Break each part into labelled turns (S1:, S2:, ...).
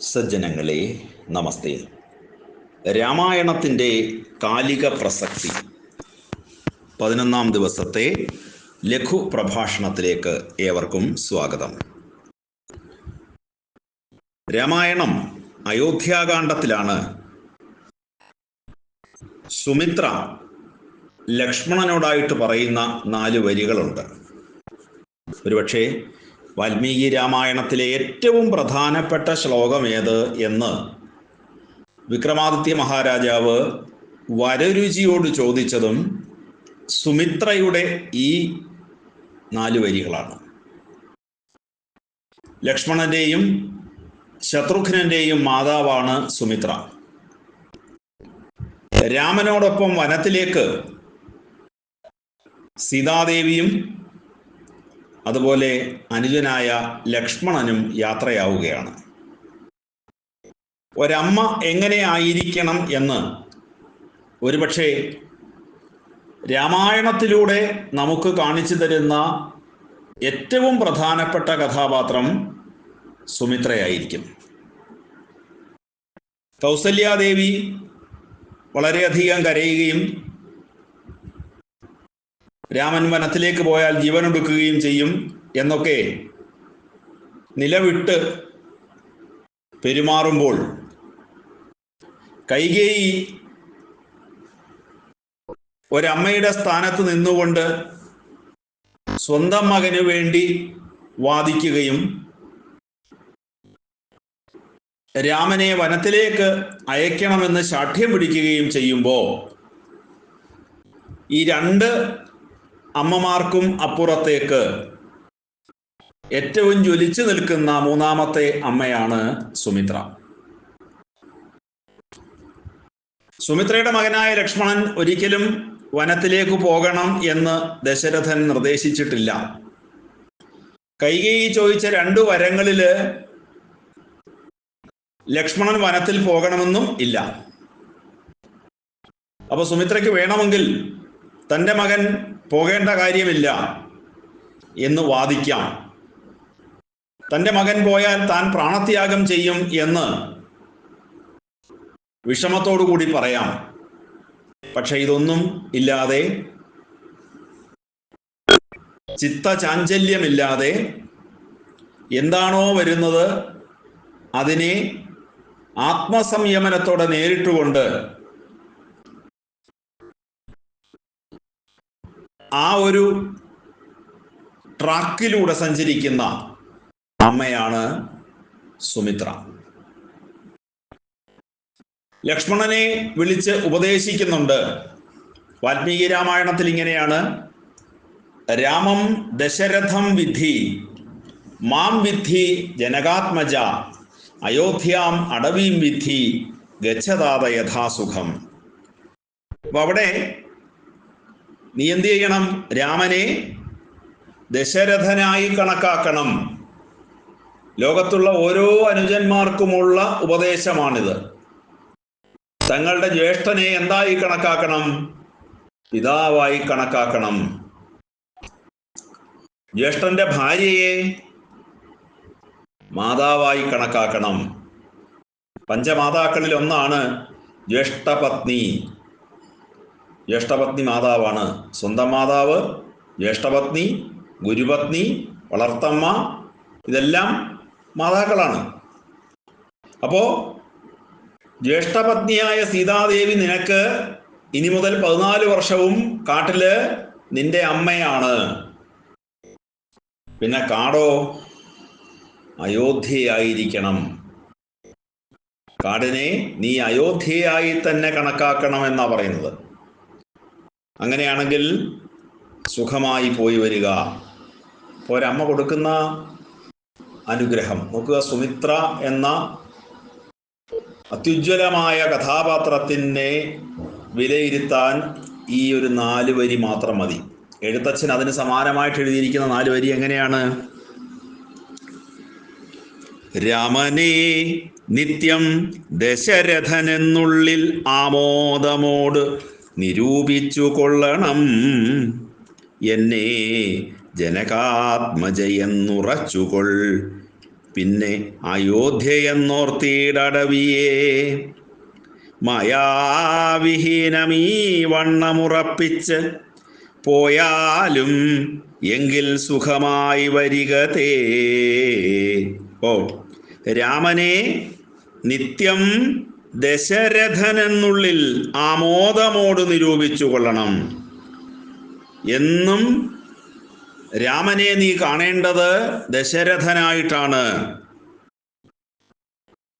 S1: സജ്ജനങ്ങളെ നമസ്തേ. രാമായണത്തിന്റെ കാലിക പ്രസക്തി. പതിനൊന്നാം ദിവസത്തെ ലഘു പ്രഭാഷണത്തിലേക്ക് ഏവർക്കും സ്വാഗതം. രാമായണം അയോധ്യാകാന്ഡത്തിലാണ് സുമിത്ര ലക്ഷ്മണനോടായിട്ട് പറയുന്ന നാല് വരികളുണ്ട്. ഒരുപക്ഷെ വാൽമീകി രാമായണത്തിലെ ഏറ്റവും പ്രധാനപ്പെട്ട ശ്ലോകം ഏത് എന്ന് വിക്രമാദിത്യ മഹാരാജാവ് വരരുചിയോട് ചോദിച്ചതും സുമിത്രയുടെ ഈ നാല് വരികളാണ്. ലക്ഷ്മണന്റെയും ശത്രുഘ്നന്റെയും മാതാവാണ് സുമിത്ര. രാമനോടൊപ്പം വനത്തിലേക്ക് സീതാദേവിയും അതുപോലെ അനുജനായ ലക്ഷ്മണനും യാത്രയാവുകയാണ്. ഒരമ്മ എങ്ങനെ ആയിരിക്കണം എന്ന്? ഒരുപക്ഷെ രാമായണത്തിലൂടെ നമുക്ക് കാണിച്ചു തരുന്ന ഏറ്റവും പ്രധാനപ്പെട്ട കഥാപാത്രം സുമിത്രയായിരിക്കും. കൗസല്യാദേവി വളരെയധികം കരയുകയും രാമൻ വനത്തിലേക്ക് പോയാൽ ജീവനൊടുക്കുകയും ചെയ്യും എന്നൊക്കെ നിലവിട്ട് പെരുമാറുമ്പോൾ കൈകേയി ഒരമ്മയുടെ സ്ഥാനത്ത് നിന്നുകൊണ്ട് സ്വന്തം മകന് വേണ്ടി വാദിക്കുകയും രാമനെ വനത്തിലേക്ക് അയക്കണമെന്ന് ശാഠ്യം പിടിക്കുകയും ചെയ്യുമ്പോൾ ഈ രണ്ട് അമ്മമാർക്കും അപ്പുറത്തേക്ക്. ഏറ്റവും ജ്വലിച്ചു നിൽക്കുന്ന മൂന്നാമത്തെ അമ്മയാണ് സുമിത്ര. സുമിത്രയുടെ മകനായ ലക്ഷ്മണൻ ഒരിക്കലും വനത്തിലേക്ക് പോകണം എന്ന് ദശരഥൻ നിർദ്ദേശിച്ചിട്ടില്ല. കൈകേയി ചോദിച്ച രണ്ടു വരങ്ങളിൽ ലക്ഷ്മണൻ വനത്തിൽ പോകണമെന്നും ഇല്ല. അപ്പൊ സുമിത്രയ്ക്ക് വേണമെങ്കിൽ തന്റെ മകൻ പോകേണ്ട കാര്യമില്ല എന്ന് വാദിക്കാം. തന്റെ മകൻ പോയാൽ താൻ പ്രാണത്യാഗം ചെയ്യും എന്ന് കൂടി പറയാം. പക്ഷെ ഇതൊന്നും ഇല്ലാതെ ചിത്തചാഞ്ചല്യമില്ലാതെ എന്താണോ വരുന്നത് അതിനെ ആത്മസംയമനത്തോടെ നേരിട്ടുകൊണ്ട് ആ ഒരു ട്രാക്കിലൂടെ സഞ്ചരിക്കുന്ന അമ്മയാണ് സുമിത്ര. ലക്ഷ്മണനെ വിളിച്ച് ഉപദേശിക്കുന്നുണ്ട്. വാൽമീകി രാമായണത്തിൽ ഇങ്ങനെയാണ്. രാമം ദശരഥം വിധി മാം വിധി ജനകാത്മജ അയോധ്യാം അടവീം വിധി ഗച്ഛതാത യഥാസുഖം. അപ്പൊ അവിടെ നീ എന്ത് ചെയ്യണം? രാമനെ ദശരഥനായി കണക്കാക്കണം. ലോകത്തുള്ള ഓരോ അനുജന്മാർക്കുമുള്ള ഉപദേശമാണിത്. തങ്ങളുടെ ജ്യേഷ്ഠനെ എന്തായി കണക്കാക്കണം? പിതാവായി കണക്കാക്കണം. ജ്യേഷ്ഠന്റെ ഭാര്യയെ മാതാവായി കണക്കാക്കണം. പഞ്ചമാതാക്കളിൽ ഒന്നാണ് ജ്യേഷ്ഠപത്നി. ജ്യേഷ്ഠപത്നി മാതാവാണ്. സ്വന്തം മാതാവ് ജ്യേഷ്ഠപത്നി ഗുരുപത്നി വളർത്തമ്മ ഇതെല്ലാം മാതാക്കളാണ്. അപ്പോ ജ്യേഷ്ഠപത്നിയായ സീതാദേവി നിനക്ക് ഇനി മുതൽ പതിനാല് വർഷവും കാട്ടിൽ നിന്റെ അമ്മയാണ്. പിന്നെ കാടോ? അയോധ്യയായിരിക്കണം. കാടിനെ നീ അയോധ്യയായി തന്നെ കണക്കാക്കണം എന്നാ പറയുന്നത്. അങ്ങനെയാണെങ്കിൽ സുഖമായി പോയി വരിക. ഒരമ്മ കൊടുക്കുന്ന അനുഗ്രഹം. നോക്കുക സുമിത്ര എന്ന അത്യുജ്വലമായ കഥാപാത്രത്തിനെ വിലയിരുത്താൻ ഈ ഒരു നാല് വരി മാത്രം മതി. എഴുത്തച്ഛൻ അതിന് സമാനമായിട്ട് എഴുതിയിരിക്കുന്ന നാല് വരി എങ്ങനെയാണ്? രാമനെ നിത്യം ദശരഥനെന്നുള്ളിൽ ആമോദമോട് നിരൂപിച്ചു കൊള്ളണം എന്നെ ജനകാത്മജയെന്നുറച്ചുകൊൾ. പിന്നെ അയോധ്യയെന്നോർത്തിയിടവിയേ മായാവിഹീനമീ വണ്ണമുറപ്പിച്ച് പോയാലും എങ്കിൽ സുഖമായി വരികതേ ഓ രാമനെ നിത്യം ദശരഥനെന്നുള്ളിൽ ആമോദമോട് നിരൂപിച്ചു കൊള്ളണം. എന്നും രാമനെ നീ കാണേണ്ടത് ദശരഥനായിട്ടാണ്.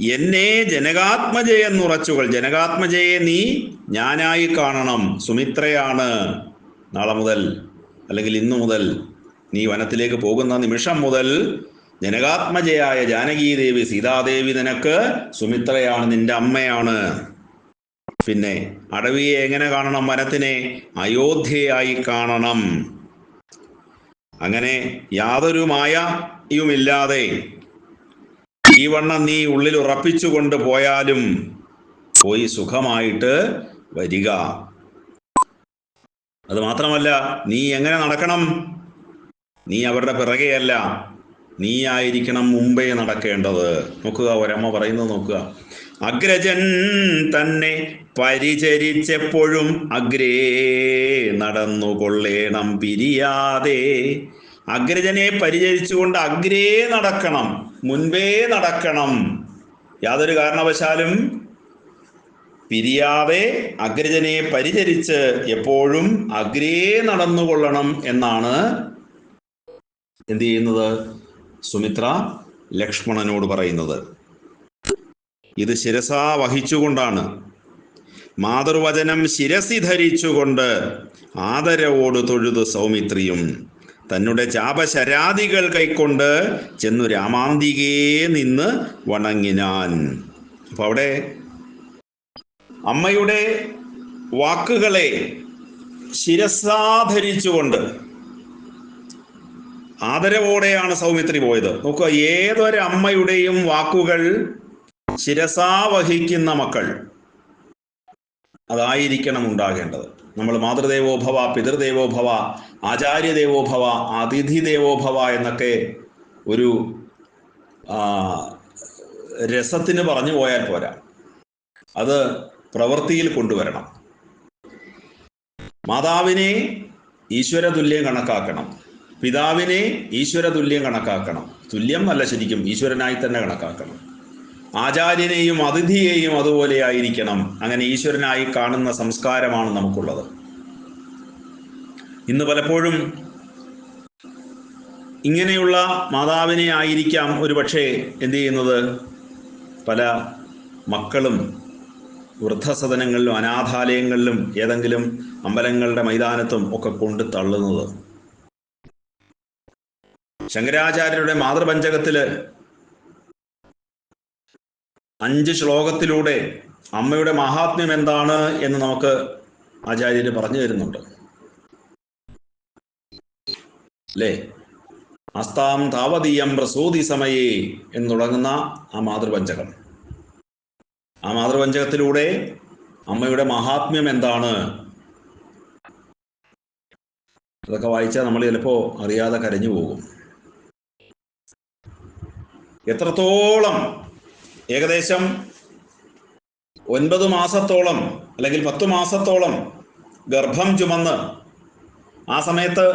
S1: എന്നെ ജനകാത്മജയെന്നുറച്ചുകൾ ജനകാത്മജയെ നീ ഞാനായി കാണണം. സുമിത്രയാണ്. നാളെ മുതൽ അല്ലെങ്കിൽ ഇന്നു മുതൽ നീ വനത്തിലേക്ക് പോകുന്ന നിമിഷം മുതൽ ജനകാത്മജയായ ജാനകീദേവി സീതാദേവി നിനക്ക് സുമിത്രയാണ് നിന്റെ അമ്മയാണ്. പിന്നെ അടവിയെ എങ്ങനെ കാണണം? വനത്തിനെ അയോധ്യയായി കാണണം. അങ്ങനെ യാതൊരു മായയുമില്ലാതെ ഈ വണ്ണം നീ ഉള്ളിൽ ഉറപ്പിച്ചു കൊണ്ട് പോയാലും പോയി സുഖമായിട്ട് വരിക. അത് മാത്രമല്ല നീ എങ്ങനെ നടക്കണം? നീ അവരുടെ പിറകെയല്ല. നീ ആയിരിക്കണം മുമ്പേ നടക്കേണ്ടത്. നോക്കുക ഒരമ്മ പറയുന്നത് നോക്കുക. അഗ്രജൻ തന്നെ പരിചരിച്ചെപ്പോഴും അഗ്രേ നടന്നുകൊള്ളേണം പിരിയാതെ. അഗ്രജനെ പരിചരിച്ചുകൊണ്ട് അഗ്രേ നടക്കണം മുൻപേ നടക്കണം. യാതൊരു കാരണവശാലും പിരിയാതെ അഗ്രജനെ പരിചരിച്ച് എപ്പോഴും അഗ്രേ നടന്നുകൊള്ളണം എന്നാണ് എന്ത് ചെയ്യുന്നത്? സുമിത്ര ലക്ഷ്മണനോട് പറയുന്നത്. ഇത് ശിരസാ വഹിച്ചുകൊണ്ടാണ്. മാതൃവചനം ശിരസി ധരിച്ചുകൊണ്ട് ആദരവോട് തൊഴുതു സൗമിത്രിയും. തന്നെ ചാപശരാദികൾ കൈക്കൊണ്ട് ചെന്നു രാമാന്തികേ നിന്ന് വണങ്ങിനാൻ. അപ്പൊ അവിടെ അമ്മയുടെ വാക്കുകളെ ശിരസാധരിച്ചുകൊണ്ട് ആദരവോടെയാണ് സൗമിത്രി പോയത്. നോക്കുക ഏതൊരു അമ്മയുടെയും വാക്കുകൾ ശിരസാ വഹിക്കുന്ന മക്കൾ അതായിരിക്കണം ഉണ്ടാകേണ്ടത് നമ്മൾ മാതൃദേവോഭവ പിതൃദേവോഭവ ആചാര്യദേവോഭവ അതിഥി ദേവോഭവ എന്നൊക്കെ ഒരു രസത്തിന് പറഞ്ഞു പോയാൽ പോരാ. അത് പ്രവൃത്തിയിൽ കൊണ്ടുവരണം. മാതാവിനെ ഈശ്വര തുല്യം കണക്കാക്കണം. പിതാവിനെ ഈശ്വര തുല്യം കണക്കാക്കണം. തുല്യം അല്ല ശരിക്കും ഈശ്വരനായി തന്നെ കണക്കാക്കണം. ആചാര്യനെയും അതിഥിയെയും അതുപോലെ ആയിരിക്കണം. അങ്ങനെ ഈശ്വരനായി കാണുന്ന സംസ്കാരമാണ് നമുക്കുള്ളത്. ഇന്ന് പലപ്പോഴും ഇങ്ങനെയുള്ള മാതാവിനെ ആയിരിക്കാം ഒരു പക്ഷേ എന്ത് ചെയ്യുന്നത്? പല മക്കളും വൃദ്ധസദനങ്ങളിലും അനാഥാലയങ്ങളിലും ഏതെങ്കിലും അമ്പലങ്ങളുടെ മൈതാനത്തും ഒക്കെ കൊണ്ട് തള്ളുന്നത്. ശങ്കരാചാര്യരുടെ മാതൃപഞ്ചകത്തിൽ അഞ്ച് ശ്ലോകത്തിലൂടെ അമ്മയുടെ മഹാത്മ്യം എന്താണ് എന്ന് നമുക്ക് ആചാര്യര് പറഞ്ഞു തരുന്നുണ്ട്. അല്ലേ അസ്താം താവതീയം പ്രസൂതി സമയേ എന്ന് തുടങ്ങുന്ന ആ മാതൃപഞ്ചകം. ആ മാതൃപഞ്ചകത്തിലൂടെ അമ്മയുടെ മഹാത്മ്യം എന്താണ്? അതൊക്കെ വായിച്ചാൽ നമ്മൾ ചിലപ്പോൾ അറിയാതെ കരഞ്ഞു പോകും. എത്രത്തോളം ഏകദേശം ഒൻപത് മാസത്തോളം അല്ലെങ്കിൽ പത്ത് മാസത്തോളം ഗർഭം ചുമന്ന് ആ സമയത്ത്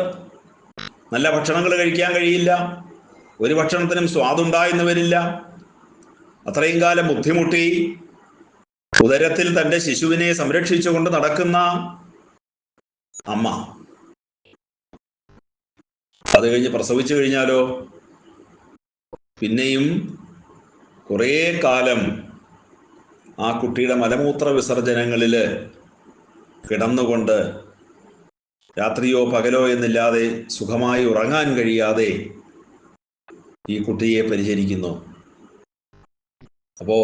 S1: നല്ല ഭക്ഷണങ്ങൾ കഴിക്കാൻ കഴിയില്ല ഒരു ഭക്ഷണത്തിനും സ്വാദുണ്ടായെന്ന് വരില്ല അത്രയും കാലം ബുദ്ധിമുട്ടി ഉദരത്തിൽ തന്റെ ശിശുവിനെ സംരക്ഷിച്ചുകൊണ്ട് നടക്കുന്ന അമ്മ. അത് കഴിഞ്ഞ് പ്രസവിച്ചു കഴിഞ്ഞാലോ? പിന്നെയും കുറേ കാലം ആ കുട്ടിയുടെ മലമൂത്ര വിസർജനങ്ങളിൽ കിടന്നുകൊണ്ട് രാത്രിയോ പകലോ എന്നില്ലാതെ സുഖമായി ഉറങ്ങാൻ കഴിയാതെ ഈ കുട്ടിയെ പരിചരിക്കുന്നു. അപ്പോ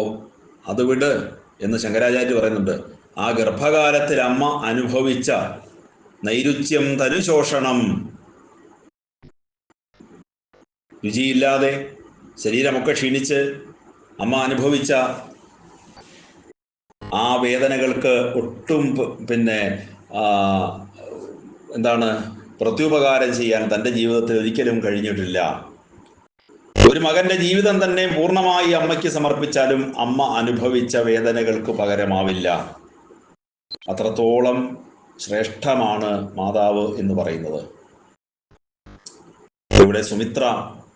S1: അത് വിട് എന്ന് ശങ്കരാചാര്യ പറയുന്നുണ്ട്. ആ ഗർഭകാലത്തിൽ അമ്മ അനുഭവിച്ച നൈരുച്യം തനുശോഷണം. രുചിയില്ലാതെ ശരീരമൊക്കെ ക്ഷീണിച്ച് അമ്മ അനുഭവിച്ച ആ വേദനകൾക്ക് ഒട്ടും പിന്നെ എന്താണ് പ്രത്യുപകാരം ചെയ്യാൻ തന്റെ ജീവിതത്തിൽ ഒരിക്കലും കഴിഞ്ഞിട്ടില്ല. ഒരു മകന്റെ ജീവിതം തന്നെ പൂർണമായി അമ്മയ്ക്ക് സമർപ്പിച്ചാലും അമ്മ അനുഭവിച്ച വേദനകൾക്ക് പകരമാവില്ല. അത്രത്തോളം ശ്രേഷ്ഠമാണ് മാതാവ് എന്ന് പറയുന്നത്. ഇവിടെ സുമിത്ര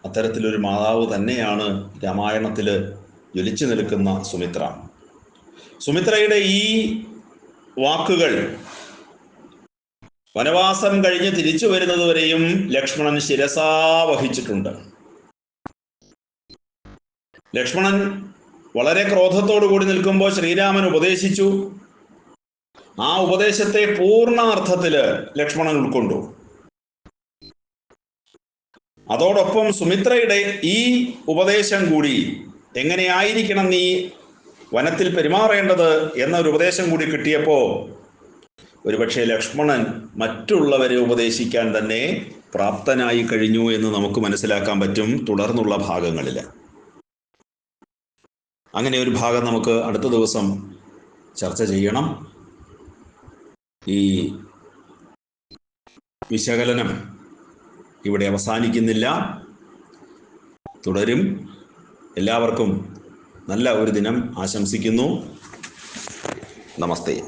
S1: അത്തരത്തിലൊരു മാതാവ് തന്നെയാണ് രാമായണത്തിൽ ജ്വലിച്ചു നിൽക്കുന്ന സുമിത്ര. സുമിത്രയുടെ ഈ വാക്കുകൾ വനവാസം കഴിഞ്ഞ് തിരിച്ചു വരുന്നതുവരെയും ലക്ഷ്മണൻ ശിരസാ വഹിച്ചിട്ടുണ്ട്. ലക്ഷ്മണൻ വളരെ ക്രോധത്തോടു കൂടി നിൽക്കുമ്പോൾ ശ്രീരാമൻ ഉപദേശിച്ചു. ആ ഉപദേശത്തെ പൂർണ അർത്ഥത്തിൽ ലക്ഷ്മണൻ ഉൾക്കൊണ്ടു. അതോടൊപ്പം സുമിത്രയുടെ ഈ ഉപദേശം കൂടി എങ്ങനെയായിരിക്കണം നീ വനത്തിൽ പെരുമാറേണ്ടത് എന്നൊരു ഉപദേശം കൂടി കിട്ടിയപ്പോൾ ഒരുപക്ഷെ ലക്ഷ്മണൻ മറ്റുള്ളവരെ ഉപദേശിക്കാൻ തന്നെ പ്രാപ്തനായി കഴിഞ്ഞു എന്ന് നമുക്ക് മനസ്സിലാക്കാൻ പറ്റും തുടർന്നുള്ള ഭാഗങ്ങളിൽ. അങ്ങനെ ഒരു ഭാഗം നമുക്ക് അടുത്ത ദിവസം ചർച്ച ചെയ്യണം. ഈ വിശകലനം ഇവിടെ അവസാനിക്കുന്നില്ല. തുടരും. എല്ലാവർക്കും നല്ല ഒരു ദിനം ആശംസിക്കുന്നു. നമസ്തേ.